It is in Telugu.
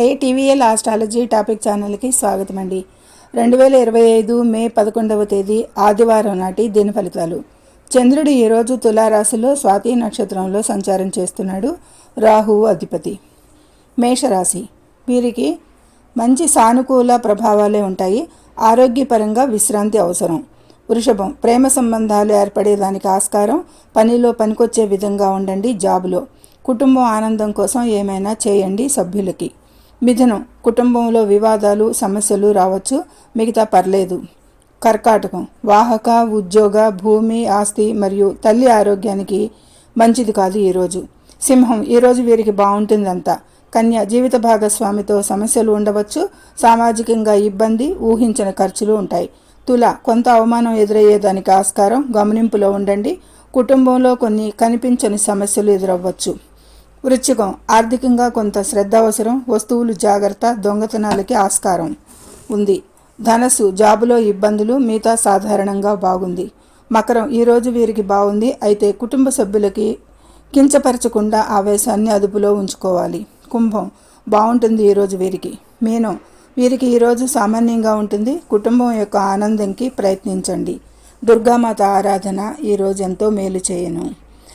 నమస్తే టీవీఎల్ ఆస్ట్రాలజీ టాపిక్ ఛానల్కి స్వాగతం అండి రెండు వేల ఇరవై ఐదు మే పదకొండవ తేదీ ఆదివారం నాటి దిన ఫలితాలు చంద్రుడు ఈరోజు తులారాశిలో స్వాతి నక్షత్రంలో సంచారం చేస్తున్నాడు. రాహువు అధిపతి. మేషరాశి. వీరికి మంచి సానుకూల ప్రభావాలే ఉంటాయి. ఆరోగ్యపరంగా విశ్రాంతి అవసరం. వృషభం. ప్రేమ సంబంధాలు ఏర్పడేదానికి ఆస్కారం. పనిలో పనికొచ్చే విధంగా ఉండండి జాబులో. కుటుంబం ఆనందం కోసం ఏమైనా చేయండి సభ్యులకి. మిథునం. కుటుంబంలో వివాదాలు సమస్యలు రావచ్చు. మిగతా పర్లేదు. కర్కాటకం. వాహక ఉద్యోగ భూమి ఆస్తి మరియు తల్లి ఆరోగ్యానికి మంచిది కాదు ఈరోజు సింహం. ఈరోజు వీరికి బాగుంటుందంతా. కన్య జీవిత భాగస్వామితో సమస్యలు ఉండవచ్చు. సామాజికంగా ఇబ్బంది ఊహించిన ఖర్చులు ఉంటాయి. తుల. కొంత అవమానం ఎదురయ్యేదానికి ఆస్కారం. గమనింపులో ఉండండి. కుటుంబంలో కొన్ని కనిపించని సమస్యలు ఎదురవ్వచ్చు. వృశ్చికం ఆర్థికంగా కొంత శ్రద్ధ అవసరం వస్తువులు జాగ్రత్త దొంగతనాలకి ఆస్కారం ఉంది. ధనస్సు జాబులో ఇబ్బందులు మిగతా సాధారణంగా బాగుంది. మకరం ఈరోజు వీరికి బాగుంది. అయితే కుటుంబ సభ్యులకి కించపరచకుండా ఆవేశాన్ని అదుపులో ఉంచుకోవాలి. కుంభం బాగుంటుంది ఈరోజు వీరికి. మీనం వీరికి ఈరోజు సామాన్యంగా ఉంటుంది. కుటుంబం యొక్క ఆనందంకి ప్రయత్నించండి. దుర్గామాత ఆరాధన ఈరోజు ఎంతో మేలు చేయను.